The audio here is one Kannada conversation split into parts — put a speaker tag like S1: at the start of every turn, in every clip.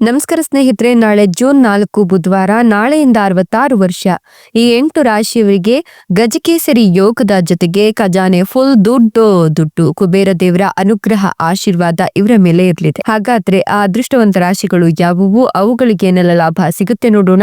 S1: ನಮಸ್ಕಾರ ಸ್ನೇಹಿತರೆ, ನಾಳೆ ಜೂನ್ ನಾಲ್ಕು ಬುಧವಾರ, ನಾಳೆಯಿಂದ ಅರವತ್ತಾರು ವರ್ಷ. ಈ ಎಂಟು ರಾಶಿಯವರಿಗೆ ಗಜಕೇಸರಿ ಯೋಗದ ಜೊತೆಗೆ ಖಜಾನೆ ಫುಲ್ ದುಡ್ಡು ದುಡ್ಡು, ಕುಬೇರ ದೇವರ ಅನುಗ್ರಹ, ಆಶೀರ್ವಾದ ಇವರ ಮೇಲೆ ಇರಲಿದೆ. ಹಾಗಾದ್ರೆ ಆ ಅದೃಷ್ಟವಂತ ರಾಶಿಗಳು ಯಾವುವು? ಅವುಗಳಿಗೆ ಏನೆಲ್ಲ ಲಾಭ ಸಿಗುತ್ತೆ ನೋಡೋಣ.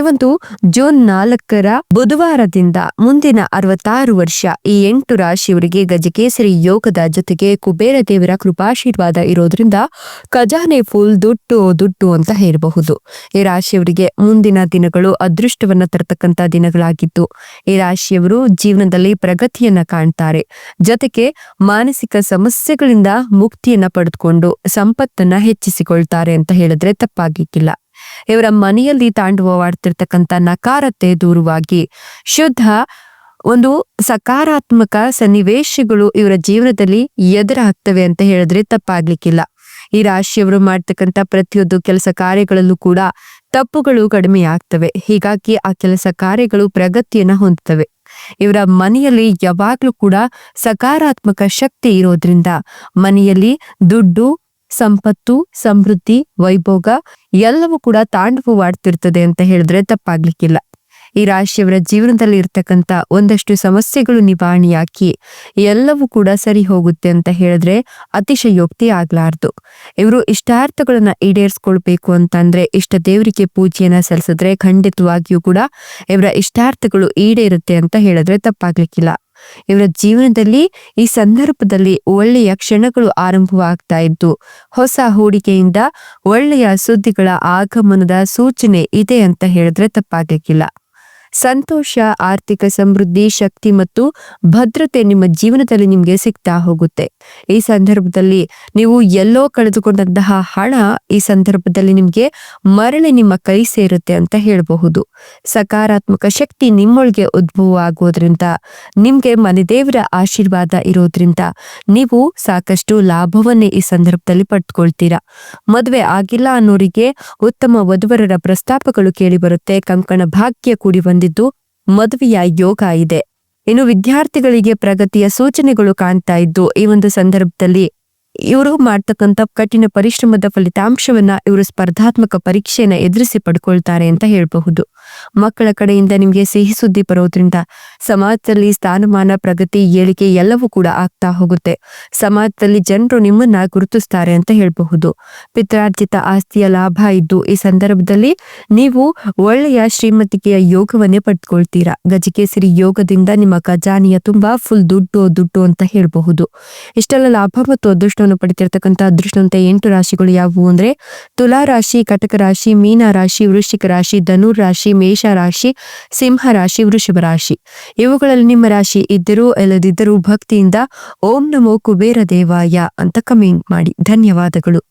S1: ಒಂದು ಜೂನ್ ನಾಲ್ಕರ ಬುಧವಾರದಿಂದ ಮುಂದಿನ ಅರವತ್ತಾರು ವರ್ಷ ಈ ಎಂಟು ರಾಶಿಯವರಿಗೆ ಗಜಕೇಸರಿ ಯೋಗದ ಜೊತೆಗೆ ಕುಬೇರ ದೇವರ ಕೃಪಾಶೀರ್ವಾದ ಇರೋದ್ರಿಂದ ಖಜಾನೆ ಫುಲ್ ದುಡ್ಡು ದುಡ್ಡು ಅಂತ ಹೇಳಬಹುದು. ಈ ರಾಶಿಯವರಿಗೆ ಮುಂದಿನ ದಿನಗಳು ಅದೃಷ್ಟವನ್ನ ತರತಕ್ಕಂತ ದಿನಗಳಾಗಿದ್ದು, ಈ ರಾಶಿಯವರು ಜೀವನದಲ್ಲಿ ಪ್ರಗತಿಯನ್ನ ಕಾಣ್ತಾರೆ. ಜೊತೆಗೆ ಮಾನಸಿಕ ಸಮಸ್ಯೆಗಳಿಂದ ಮುಕ್ತಿಯನ್ನ ಪಡೆದುಕೊಂಡು ಸಂಪತ್ತನ್ನ ಹೆಚ್ಚಿಸಿಕೊಳ್ತಾರೆ ಅಂತ ಹೇಳಿದ್ರೆ ತಪ್ಪಾಗಿಕ್ಕಿಲ್ಲ. ಇವರ ಮನೆಯಲ್ಲಿ ತಾಂಡವವಾಡ್ತಿರ್ತಕ್ಕಂಥ ನಕಾರತೆ ದೂರವಾಗಿ ಶುದ್ಧ ಒಂದು ಸಕಾರಾತ್ಮಕ ಸನ್ನಿವೇಶಗಳು ಇವರ ಜೀವನದಲ್ಲಿ ಎದುರಾಗ್ತವೆ ಅಂತ ಹೇಳಿದ್ರೆ ತಪ್ಪಾಗ್ಲಿಕ್ಕಿಲ್ಲ. ಈ ರಾಶಿಯವರು ಮಾಡ್ತಕ್ಕಂಥ ಪ್ರತಿಯೊಂದು ಕೆಲಸ ಕಾರ್ಯಗಳಲ್ಲೂ ಕೂಡ ತಪ್ಪುಗಳು ಕಡಿಮೆ ಆಗ್ತವೆ. ಹೀಗಾಗಿ ಆ ಕೆಲಸ ಕಾರ್ಯಗಳು ಪ್ರಗತಿಯನ್ನ ಹೊಂದುತ್ತವೆ ಇವರ ಮನೆಯಲ್ಲಿ ಯಾವಾಗ್ಲೂ ಕೂಡ ಸಕಾರಾತ್ಮಕ ಶಕ್ತಿ ಇರೋದ್ರಿಂದ ಮನೆಯಲ್ಲಿ ದುಡ್ಡು ಸಂಪತ್ತು, ಸಮೃದ್ಧಿ, ವೈಭೋಗ ಎಲ್ಲವೂ ಕೂಡ ತಾಂಡವವಾಡ್ತಿರ್ತದೆ ಅಂತ ಹೇಳಿದ್ರೆ ತಪ್ಪಾಗ್ಲಿಕ್ಕಿಲ್ಲ. ಈ ರಾಶಿಯವರ ಜೀವನದಲ್ಲಿ ಇರ್ತಕ್ಕಂತ ಒಂದಷ್ಟು ಸಮಸ್ಯೆಗಳು ನಿವಾರಣೆಯಾಗಿ ಎಲ್ಲವೂ ಕೂಡ ಸರಿ ಹೋಗುತ್ತೆ ಅಂತ ಹೇಳಿದ್ರೆ ಅತಿಶಯೋಕ್ತಿ ಆಗ್ಲಾರ್ದು. ಇವರು ಇಷ್ಟಾರ್ಥಗಳನ್ನ ಈಡೇರಿಸ್ಕೊಳ್ಬೇಕು ಅಂತಂದ್ರೆ ಇಷ್ಟ ದೇವರಿಗೆ ಪೂಜೆಯನ್ನ ಸಲ್ಲಿಸಿದ್ರೆ ಖಂಡಿತವಾಗಿಯೂ ಕೂಡ ಇವರ ಇಷ್ಟಾರ್ಥಗಳು ಈಡೇರುತ್ತೆ ಅಂತ ಹೇಳಿದ್ರೆ ತಪ್ಪಾಗ್ಲಿಕ್ಕಿಲ್ಲ. ಇವರ ಜೀವನದಲ್ಲಿ ಈ ಸಂದರ್ಭದಲ್ಲಿ ಒಳ್ಳೆಯ ಕ್ಷಣಗಳು ಆರಂಭವಾಗ್ತಾ ಇದ್ದು, ಹೊಸ ಹೂಡಿಕೆಯಿಂದ ಒಳ್ಳೆಯ ಸುದ್ದಿಗಳ ಆಗಮನದ ಸೂಚನೆ ಇದೆ ಅಂತ ಹೇಳಿದ್ರೆ ತಪ್ಪಾಗಕ್ಕಿಲ್ಲ. ಸಂತೋಷ, ಆರ್ಥಿಕ ಸಮೃದ್ಧಿ, ಶಕ್ತಿ ಮತ್ತು ಭದ್ರತೆ ನಿಮ್ಮ ಜೀವನದಲ್ಲಿ ನಿಮಗೆ ಸಿಗ್ತಾ ಹೋಗುತ್ತೆ. ಈ ಸಂದರ್ಭದಲ್ಲಿ ನೀವು ಎಲ್ಲೋ ಕಳೆದುಕೊಂಡಂತಹ ಹಣ ಈ ಸಂದರ್ಭದಲ್ಲಿ ನಿಮ್ಗೆ ಮರಳಿ ನಿಮ್ಮ ಕೈ ಸೇರುತ್ತೆ ಅಂತ ಹೇಳಬಹುದು. ಸಕಾರಾತ್ಮಕ ಶಕ್ತಿ ನಿಮ್ಮೊಳಗೆ ಉದ್ಭವ ಆಗೋದ್ರಿಂದ ನಿಮ್ಗೆ ಮನೆದೇವರ ಆಶೀರ್ವಾದ ಇರೋದ್ರಿಂದ ನೀವು ಸಾಕಷ್ಟು ಲಾಭವನ್ನೇ ಈ ಸಂದರ್ಭದಲ್ಲಿ ಪಡ್ಕೊಳ್ತೀರಾ. ಮದುವೆ ಆಗಿಲ್ಲ ಅನ್ನೋರಿಗೆ ಉತ್ತಮ ವಧುವರರ ಪ್ರಸ್ತಾಪಗಳು ಕೇಳಿ ಬರುತ್ತೆ. ಕಂಕಣ ಭಾಗ್ಯ ಕೂಡಿ ಬಂದಿದ್ದು ಮದುವೆಯ ಯೋಗ ಇದೆ. ಇನ್ನು ವಿದ್ಯಾರ್ಥಿಗಳಿಗೆ ಪ್ರಗತಿಯ ಸೂಚನೆಗಳು ಕಾಣ್ತಾ ಇದ್ದು ಈ ಒಂದು ಸಂದರ್ಭದಲ್ಲಿ ಇವರು ಮಾಡ್ತಕ್ಕಂಥ ಕಠಿಣ ಪರಿಶ್ರಮದ ಫಲಿತಾಂಶವನ್ನ ಇವರು ಸ್ಪರ್ಧಾತ್ಮಕ ಪರೀಕ್ಷೆಯನ್ನ ಎದುರಿಸಿ ಪಡ್ಕೊಳ್ತಾರೆ ಅಂತ ಹೇಳಬಹುದು. ಮಕ್ಕಳ ಕಡೆಯಿಂದ ನಿಮಗೆ ಸಿಹಿ ಸುದ್ದಿ ಬರೋದ್ರಿಂದ ಸಮಾಜದಲ್ಲಿ ಸ್ಥಾನಮಾನ, ಪ್ರಗತಿ, ಏಳಿಗೆ ಎಲ್ಲವೂ ಕೂಡ ಆಗ್ತಾ ಹೋಗುತ್ತೆ. ಸಮಾಜದಲ್ಲಿ ಜನರು ನಿಮ್ಮನ್ನ ಗುರುತಿಸ್ತಾರೆ ಅಂತ ಹೇಳಬಹುದು. ಪಿತ್ರಾರ್ಜಿತ ಆಸ್ತಿಯ ಲಾಭ ಇದ್ದು ಈ ಸಂದರ್ಭದಲ್ಲಿ ನೀವು ಒಳ್ಳೆಯ ಶ್ರೀಮತಿಗೆಯ ಯೋಗವನ್ನೇ ಪಡ್ಕೊಳ್ತೀರಾ. ಗಜಕೇಸರಿ ಯೋಗದಿಂದ ನಿಮ್ಮ ಖಜಾನೆಯ ತುಂಬಾ ಫುಲ್ ದುಡ್ಡು ದುಡ್ಡು ಅಂತ ಹೇಳಬಹುದು. ಇಷ್ಟೆಲ್ಲ ಲಾಭ ಮತ್ತು ಅದೃಷ್ಟವನ್ನು ಪಡಿತಿರ್ತಕ್ಕಂಥ ಅದೃಷ್ಟವಂತ ಎಂಟು ರಾಶಿಗಳು ಯಾವುವು ಅಂದ್ರೆ ತುಲಾ ರಾಶಿ, ಕಟಕ ರಾಶಿ, ಮೀನ ರಾಶಿ, ವೃಶ್ಚಿಕ ರಾಶಿ, ಧನುರ್ ರಾಶಿ, ಮೇಷ ರಾಶಿ, ಸಿಂಹ ರಾಶಿ, ವೃಷಭ ರಾಶಿ. ಇವುಗಳಲ್ಲಿ ನಿಮ್ಮ ರಾಶಿ ಇದ್ದರೂ ಇಲ್ಲದಿದ್ದರೂ ಭಕ್ತಿಯಿಂದ ಓಂ ನಮೋ ಕುಬೇರ ದೇವಾಯ ಅಂತ ಕಮೆಂಟ್ ಮಾಡಿ. ಧನ್ಯವಾದಗಳು.